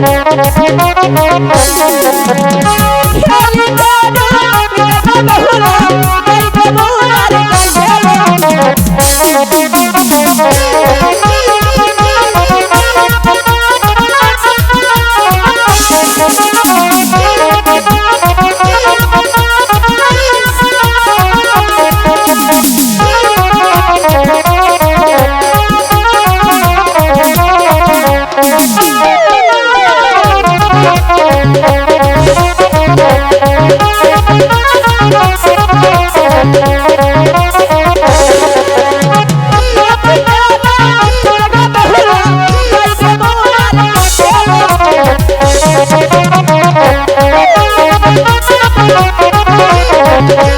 Thank you. Thank.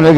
অনেক